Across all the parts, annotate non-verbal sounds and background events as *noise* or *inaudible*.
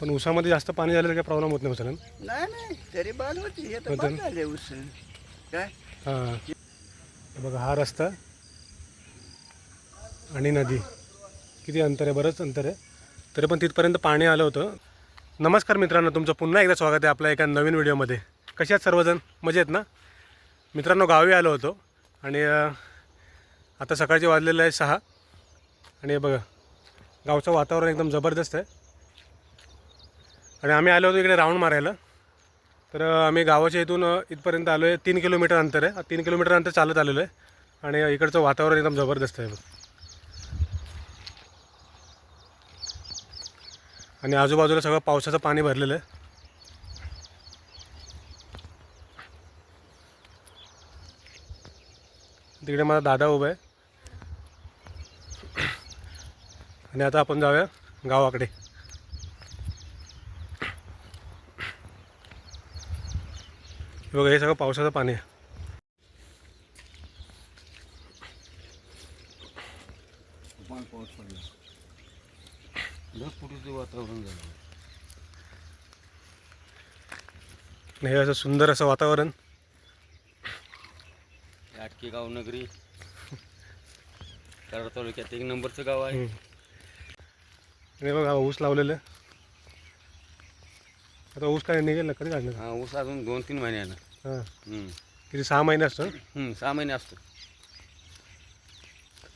पण उसामध्ये जास्त पाणी झालं तर काही प्रॉब्लेम होत नाही उसाला. नाही नाही तरी बाद होती हे तर होतं बाद ना? झाले उस. काय? बघा हा रस्ता आणि नदी. किती अंतर आहे बरंच अंतर आहे. तरी पण तिथपर्यंत पाणी आलं होतं. नमस्कार मित्रांनो तुमचं पुन्हा एकदा स्वागत आहे आपल्या एका नवीन व्हिडिओमध्ये. कसे आहेत सर्वजण? मजेत ना? मित्रांनो गावी आलो होतो. आणि आता सकाळचे वाजलेलं आहे सहा. आणि हे बघा गावचं वातावरण एकदम जबरदस्त आहे. आणि आम्ही आलो होतो इकडे राऊंड मारायला. तर आम्ही गावाच्या इथून इथपर्यंत आलो आहे तीन किलोमीटर अंतर आहे. तीन किलोमीटर अंतर चालत आलेलो आहे. आणि इकडचं वातावरण एकदम जबरदस्त आहे आणि आजूबाजूला सगळं पावसाचं पाणी भरलेलं आहे. तिकडे माझा दादा उभा आहे. आणि आता आपण जाऊया गावाकडे. बघा हे सगळं पावसाचं पाणी आहे. पाऊस पडला. वातावरण झालं. हे असं सुंदर असं वातावरण. आटके गाव नगरी. कराड तालुक्यात एक नंबरचं गाव आहे. हे बघा ऊस लावलेलं. आता ऊस काय निघेल ना कधी काढणार? हा ऊस अजून दोन तीन महिन्यानं हां हम्म. किती सहा महिने असतं? हम्म, सहा महिने असतो.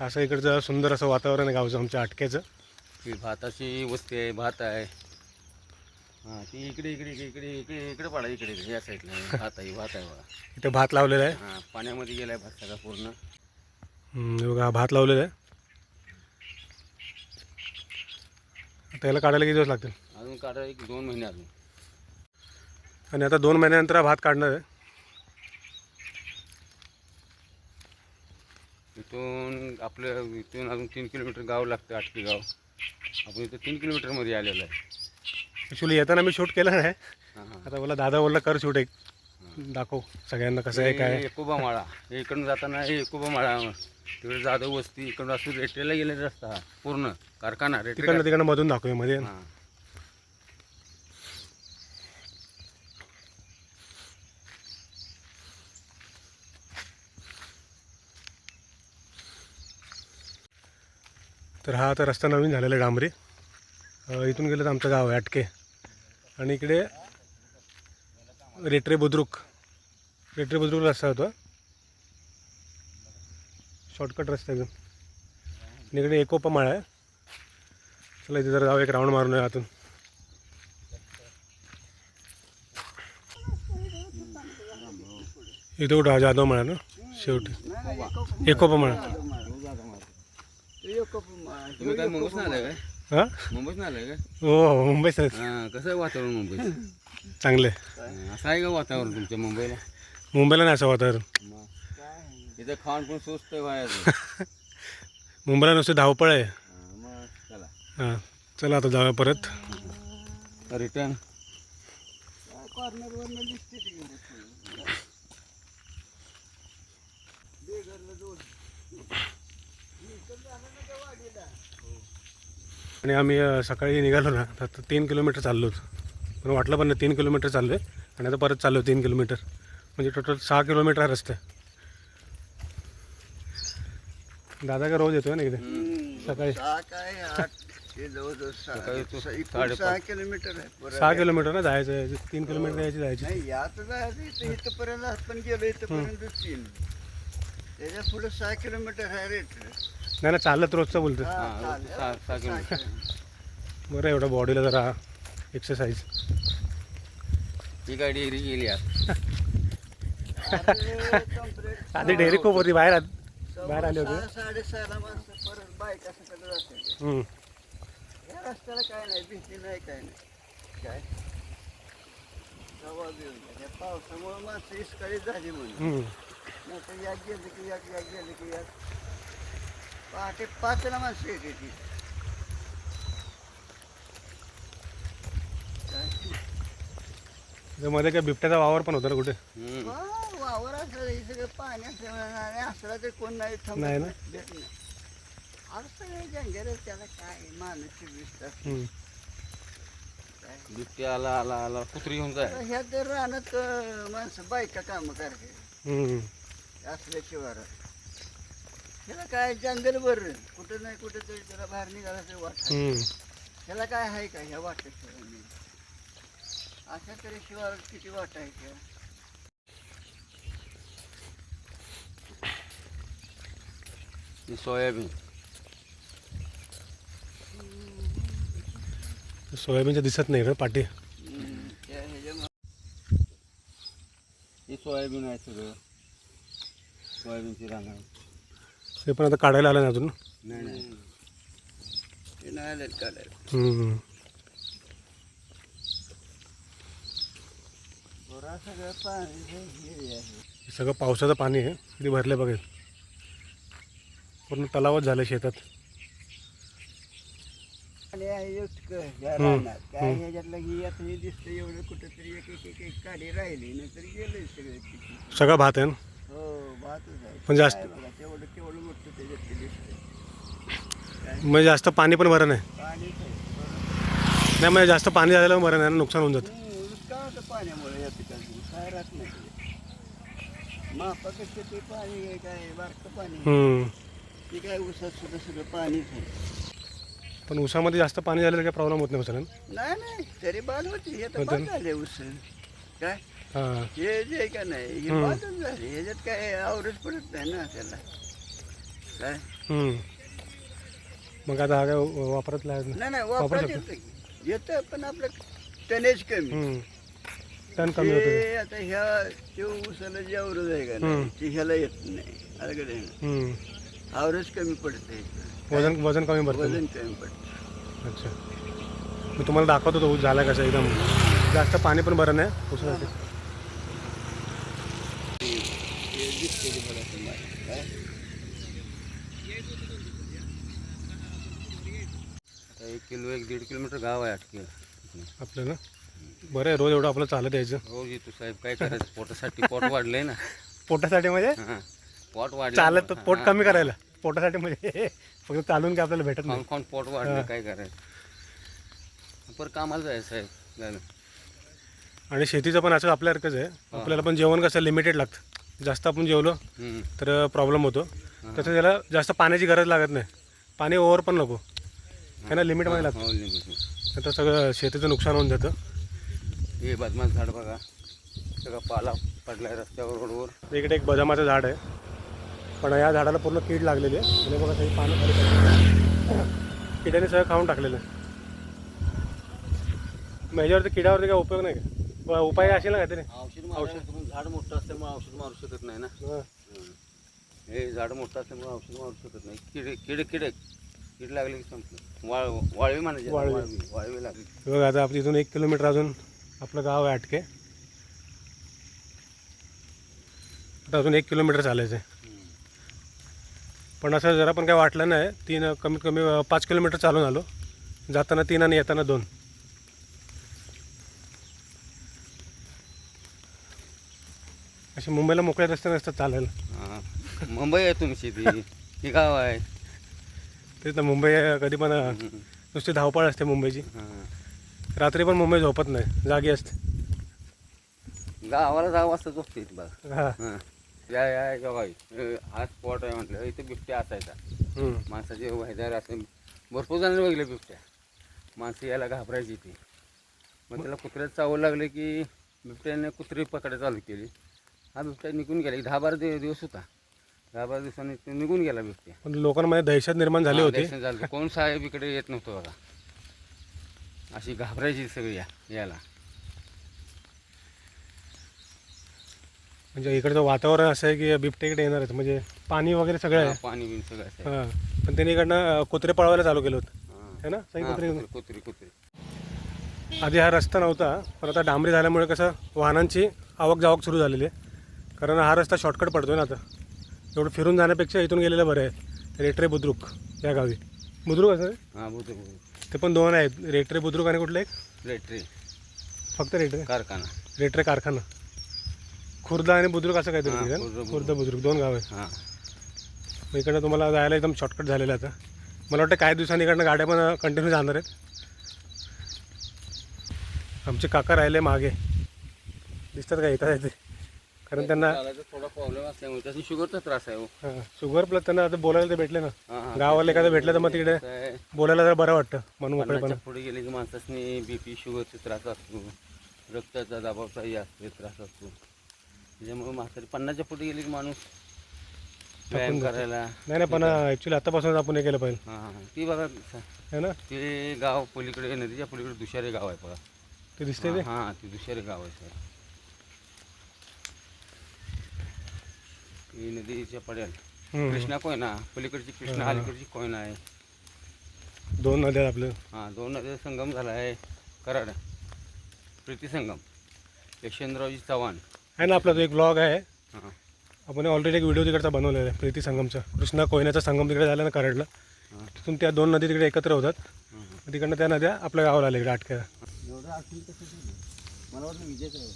असं इकडचं सुंदर असं वातावरण आहे गावचं आमच्या अटक्याचं ती भाताची वस्ती आहे भात आहे. हा ती इकडे इकडे इकडे इकडे इकडे इकडे पडा इकडे इकडे या साईडला. भात आहे भात आहे बघा. इथे भात लावलेला आहे. हा पाण्यामध्ये गेलाय भात सगळा पूर्ण. हम्म, हे बघा हा भात लावलेला आहे. आता याला काढायला किती दिवस लागतील? अजून काढा एक दोन महिने अजून. आणि आता दोन महिन्यानंतर हा भात काढणार आहे. इथून आपलं इथून अजून तीन किलोमीटर गाव लागतं आटके गाव. आपण इथं तीन किलोमीटरमध्ये आलेलो आहे. ॲक्च्युली येताना मी शूट केलं नाही. हां आता बोला दादा बोलला कर शूट एक. दाखव सगळ्यांना कसं आहे काय एकोबा माळा हे इकडून जाताना हे एकोबा माळा तिकडे जाधव वस्ती इकडून असं रेटेला गेले रस्ता हा, पूर्ण. कारखाना रेटे तिकडनं तिकडनं मधून दाखवूया मध्ये. हां. तर हा आता रस्ता नवीन झालेला आहे डांबरी इथून गेलं तर आमचं गाव आहे अटके आणि इकडे रेटरे बुद्रुक. रेटरे बुद्रुक रस्ता होता. शॉर्टकट रस्ता एकदम. आणि इकडे एकोपा माळा आहे. चला इथे जर जाऊ एक राऊंड मारून आहे आतून. इथं कुठं हा जाधव माळा ना? शेवटी. एकोपा माळा. तुम्ही काय मुंबईत आलाय काय हां? आलाय काय हो हो. हां कसं आहे वातावरण मुंबईत चांगले असं आहे का वातावरण तुमच्या मुंबईला? मुंबईला नाही असं वातावरण. इथं खाण पण स्वस्त *laughs* मुंबईला नुसती धावपळ आहे. मग चला. हां चला आता जाऊया परत. रिटर्न. आणि आम्ही सकाळी निघालो ना तर तीन किलोमीटर चाललो होतो. पण वाटलं पण नाही तीन किलोमीटर चाललो आहे आणि आता परत चाललो तीन किलोमीटर. म्हणजे टोटल सहा किलोमीटर हा रस्ता आहे. दादा का रोज येतोय ना इकडे? सकाळी. सहा. हे किलोमीटर सहा किलोमीटर ना जायचं आहे. तीन किलोमीटर यायची जायची. नाही यात जायचं. इथं इथंपर्यंत आपण गेलो इथंपर्यंत तीन. त्याच्या पुढे सहा किलोमीटर आहे रेट नाही ना चालत रोजचं बोलतो हा, हां. बरं एवढं बॉडीला जरा एक्सरसाइज ही गाडी एरी गेली आधी डेअरी खूप होती बाहेर आत- बाहेर आले होते. सहा साडेसहाला माणसं परत बाईक असं कडे जाते. हम्म. या रस्त्याला काय नाही भीती नाही काय नाही. काय? येऊन पावसामुळे माणसं झाली म्हणून. हम्म. नाही तर याक गेलं की याक याक गेलं की याक पहाटे पाचला माणसं येते ती काय तर मध्ये काय बिबट्याचा वावर पण होता ना कुठे हम्म. वावर असलं हे सगळं पाणी असल्यामुळे आणि असला तर कोण नाही थांबत नाही ना? भेट नाही अरे सगळे जंगल त्याला काय माणूस वीस तास हम्म. काय बिबट्या आला आला आला कुत्री घेऊन जाय ह्या तर रानात अं, माणसं बायका काम करते हम्म. असल्याशिवाय ह्याला काय जंगल बर कुठं नाही कुठं तरी त्याला बाहेर निघाला तरी वाट आहे. हम्म. ह्याला काय आहे का ह्या नाही. अशा तरी शिवाय किती वाट आहे त्या ही सोयाबीन सोयाबीनचं दिसत नाही का पाठी ही सोयाबीन आहे सगळं सोयाबीनची रानं ते पण आता काढायला आलं ना अजून. नाही नाही. ते नाही आलेत काढायला. हम्म. बरा सगळं पाणी हे हे आहे हे सगळं पावसाचं पाणी आहे. किती भरलं बघेल. पूर्ण तलावच झालं शेतात. आणि आहे इतकं ह्या हम्म, रानात काय हम्म. ह्याच्यातलं ही आता हे दिसतं एवढं कुठंतरी एक एक एक एक काडी राहिली गेलंय सगळं सगळं भात आहे ना? हो पण जास्त- काय म्हणजे जास्त पाणी पण बरं नाही. पाणीच आहे. नाही म्हणजे जास्त पाणी झालेलं नाही ना, नुकसान होऊन जातं. पाण्यामुळे या पिकाचं काय राहत नाही. ते पाणी आहे काय बारकं पाणी हम्म. ते काय उसात सुद्धा सगळं पाणीच आहे. पण उसामध्ये जास्त पाणी झालं तर काही प्रॉब्लेम होत नाही सर नाही नाही तरी बाद होती. हे तर? झाले काय? हां. जे का नाही हे झाले ह्याच्यात काय आवरेज पडत नाही ना त्याला. काय? हम्म. मग आता हा काय वापरत नाही? नाही नाही वापरू वापरात शकतो. येतं की. येतं पण आपलं टनेज कमी. टन कमी होतं ते आता ह्या ते उसाला जे अवरेज आहे का हम्म. नाही ते ह्याला येत नाही. अलीकडे हम्म. अवरेज कमी पडते वजन वजन कमी भरतं वजन कमी पडतं अच्छा. मी तुम्हाला दाखवतो तो ऊस झाला कसा एकदम. जास्त पाणी पण बरं नाही ऊसासाठी हे ते बघा तुम्हाला काय आता एक किलो एक दीड किलोमीटर गाव आहे अटकेल आपलं ना? बरं आहे रोज एवढं आपलं चालत यायचं. रोज येतो साहेब काय करायचं? पोटासाठी पोट वाढलंय ना. *laughs* पोटासाठी म्हणजे? हां. पोट वाढलं चालत पोट कमी करायला. पोटासाठी म्हणजे *laughs* फक्त चालून काय आपल्याला भेटत नाही. खाऊन पोट वाढलं काय करायचं? पर कामाला जायचं साहेब आणि शेतीचं पण असं आपल्यासारखंच आहे. आपल्याला पण जेवण कसं लिमिटेड लागतं. जास्त आपण जेवलो. तर प्रॉब्लेम होतो. तसं त्याला जास्त पाण्याची गरज लागत नाही. पाणी ओव्हर पण नको. त्यांना लिमिटमध्ये लागतं हो, लिंबू. नाही तर सगळं शेतीचं नुकसान होऊन जातं. हे बदमाश झाड बघा. सगळं पाला पडलाय रस्त्यावर रोडवर. इकडे एक बदामाचं झाड आहे. पण या झाडाला पूर्ण कीड लागलेली आहे. आणि बघा काही पानं. किड्याने सगळं खाऊन टाकलेलं आहे. मग ह्याच्यावरती किड्यावरती काय उपयोग नाही का? उपाय असेल ना काहीतरी? औषध मारायला पण झाड मोठं असल्यामुळे औषध मारू शकत नाही ना? हां. हे झाड मोठं असल्यामुळे औषध मारू शकत नाही. किडे किडे किडे. कीड लागली की संपलं. वाळ वाळवी म्हणायची याला, वाळवी. वाळवी. वाळवी लागली. हे बघा आता आपल्या इथून एक किलोमीटर अजून आपलं गाव आहे आटके. आता अजून एक किलोमीटर चालायचं आहे पण असं जरा पण काय वाटलं नाही. तीन कमीत कमी अं, पाच किलोमीटर चालून आलो. जाताना तीन आणि येताना दोन. असे मुंबईला मोकळे रस्ते नसतात चालायला. हां. मुंबई आहे तुमची ती. ही गाव आहे. तेच ना मुंबई कधी पण अं. नुसती धावपळ असते मुंबईची. हां. रात्री पण मुंबई झोपत नाही जागी असते. गावाला दहा वाजता झोपते इथं बघा. हां. हां. या या या बाई अं, हा स्पॉट आहे म्हटलं इथं बिबट्या असायचा. हम्म. माणसाचे व्हायदार असे भरपूर जणांनी बघितले बिबट्या. माणसं यायला घाबरायची ती. मग त्याला कुत्र्यात चावू लागले की बिबट्याने कुत्री पकडायला चालू केली. हा बिबट्या निघून गेला. एक दहा बारा दिव- दिवस होता. दहा बारा दिवसांनी तो निघून गेला बिबट्या. पण लोकांमध्ये दहशत निर्माण झाली हा, होती. दर्शन झालं कोण साहेब इकडे येत नव्हतं बघा. अशी घाबरायची सगळी या याला. म्हणजे इकडचं वातावरण असं आहे की बिबटे इकडे येणार आहेत. म्हणजे पाणी वगैरे सगळं हा, आहे. पाणी बिन सगळं. हां. पण त्यांनी इकडनं अं, कुत्रे पळवायला चालू केलं होतं. हा. है ना? सही हा, कुत्रे कुत्री कुत्री कुत्री. आधी हा रस्ता नव्हता पण आता डांबरी झाल्यामुळे कसं वाहनांची आवक जावक सुरू झालेली आहे. कारण हा रस्ता शॉर्टकट पडतोय ना आता. एवढं फिरून जाण्यापेक्षा इथून गेलेलं बरं आहे. रेटरे बुद्रुक या गावी. बुद्रुक असं? हा बुद्ध ते पण दोन आहेत. रेटरे बुद्रुक आणि कुठलं एक? रेट्री. फक्त रेटरे? कारखाना. रेटरे कारखाना. खुर्द आणि बुद्रुक असं काहीतरी आहे खुर्द, बुद्रुक. दोन गाव आहेत. हां. मग इकडनं तुम्हाला जायला एकदम शॉर्टकट झालेलं आता. मला वाटतं काही दिवसांनी इकडनं गाड्या पण कंटिन्यू जाणार आहेत. आमचे काका राहिले मागे. दिसतात का? येतात येते कारण त्यांना थोडा प्रॉब्लेम असल्यामुळे त्याची शुगरचा त्रास आहे हो. हां, शुगर प्लस त्यांना आता बोलायला ते भेटले ना. हा, हा. गावाला एखादं भेटलं तर मग तिकडे आहे, बोलायला जरा बरं वाटतं मन मोकळेपणा पन्नासच्या पुढे गेले की माणसाने बीपी शुगरचा त्रास असतो. रक्ताचा दाबाचाही असतो त्रास असतो. त्याच्यामुळे म्हातारी पन्नासच्या पुढे गेले की माणूस व्यायाम. करायला. नाही नाही पण ॲक्च्युली आतापासूनच आपण हे केलं पाहिजे. हां हां ती बघा है ना? ते गाव पलीकडे नदीच्या पलीकडे दुसरे गाव आहे बघा. ते दिसते ते? हां ते दुसरे गाव आहे सर. ही नदीच्या पड्याल. कृष्णा कोयना पलीकडची कृष्णा. अलीकडची कोयना आहे? दोन नद्या आहेत आपलं. हां दोन नद्या संगम झाला आहे. कराड प्रीती संगम यशवंतरावजी चव्हाण. आहे ना आपला तो एक ब्लॉग आहे. हां. आपण ऑलरेडी एक व्हिडिओ तिकडचा बनवलेला आहे प्रीती संगमचा. कृष्णा कोयनाचा संगम तिकडे झाला ना कराडला. हां. तिथून त्या दोन नदी तिकडे एकत्र होतात. तिकडनं त्या नद्या आपल्या गावाला आल्या इकडे आटक्या एवढं कसं झालं? मला वाटतं विजेच आहे.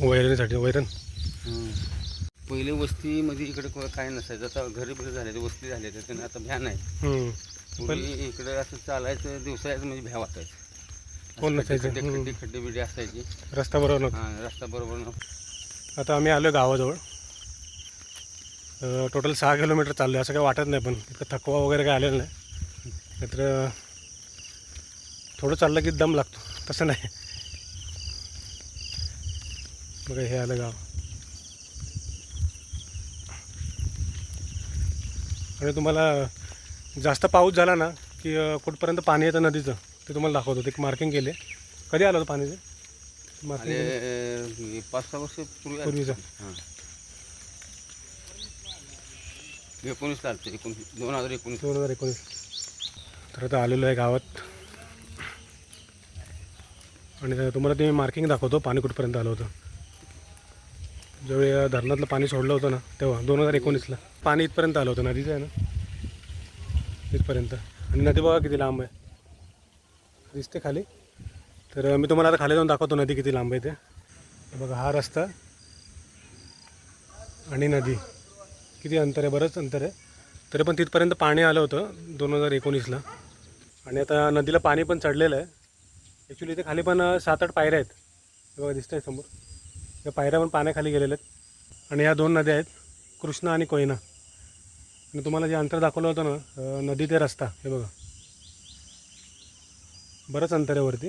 वैरणीसाठी वैरण. पहिले वस्तीमध्ये इकडे को- काय नसायचं. आता घरी बिरं झाले ते वस्ती झाले तर त्यांना आता भ्या नाही. पूर्वी इकडे असं चालायचं दिवसायचं म्हणजे भ्या वाटायचं. कोण नसायचं? खड्डे. खड्डे बिड्डे असायची. रस्ता बरोबर नव्हता. हां रस्ता बरोबर नव्हता. आता आम्ही आलो गावाजवळ. टोटल सहा किलोमीटर चाललो असं काही वाटत नाही पण इतकं थकवा वगैरे काय आलेलं नाही. नाहीतर थोडं चाललं की दम लागतो. तसं नाही. बघा हे आलं गाव. आणि तुम्हाला जास्त पाऊस झाला ना की कुठपर्यंत पाणी येतं नदीचं ते तुम्हाला दाखवतो. ते मार्किंग केले. कधी आलं होतं पाणी ते मार्किंग पाच सहा वर्ष. पूर्वीचं. एकोणीस तारखे एकोणीस दोन हजार एकोणीस. दोन हजार एकोणीस. तर आता आलेलो आहे गावात. आणि तुम्हाला ते मार्किंग दाखवतो पाणी कुठपर्यंत आलं होतं. ज्यावेळी धरणातलं पाणी सोडलं होतं ना तेव्हा दोन हजार एकोणीसला. पाणी इथपर्यंत आलं होतं नदीचं आहे ना? इथपर्यंत. आणि नदी बघा किती लांब आहे. दिसते खाली. तर मी तुम्हाला आता खाली जाऊन दाखवतो नदी किती लांब आहे ते. बघा हा रस्ता आणि नदी. किती अंतर आहे बरंच अंतर आहे. तरी पण तिथपर्यंत पाणी आलं होतं दोन हजार एकोणीसला. आणि आता नदीला पाणी पण चढलेलं आहे. ॲक्च्युली इथे खाली पण सात आठ पायऱ्या आहेत. बघा दिसतं आहे समोर. या पायऱ्या पण पाण्याखाली गेलेल्या आहेत. आणि या दोन नद्या आहेत कृष्णा आणि कोयना. आणि तुम्हाला जे अंतर दाखवलं होतं ना नदी ते रस्ता हे बघा. बरंच अंतर आहे वरती.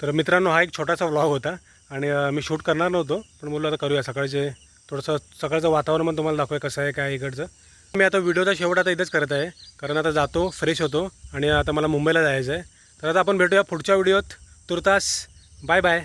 तर मित्रांनो हा एक छोटासा व्लॉग होता आणि मी शूट करणार नव्हतो पण बोललो आता करूया. सकाळचे थोडंसं सकाळचं वातावरण पण तुम्हाला दाखवूया कसं आहे काय इकडचं. मी आता व्हिडिओचा शेवट आता इथंच करत आहे कारण आता जातो फ्रेश होतो आणि आता मला मुंबईला जायचं आहे तर आता आपण भेटूया पुढच्या व्हिडिओत तुर्तास बाय बाय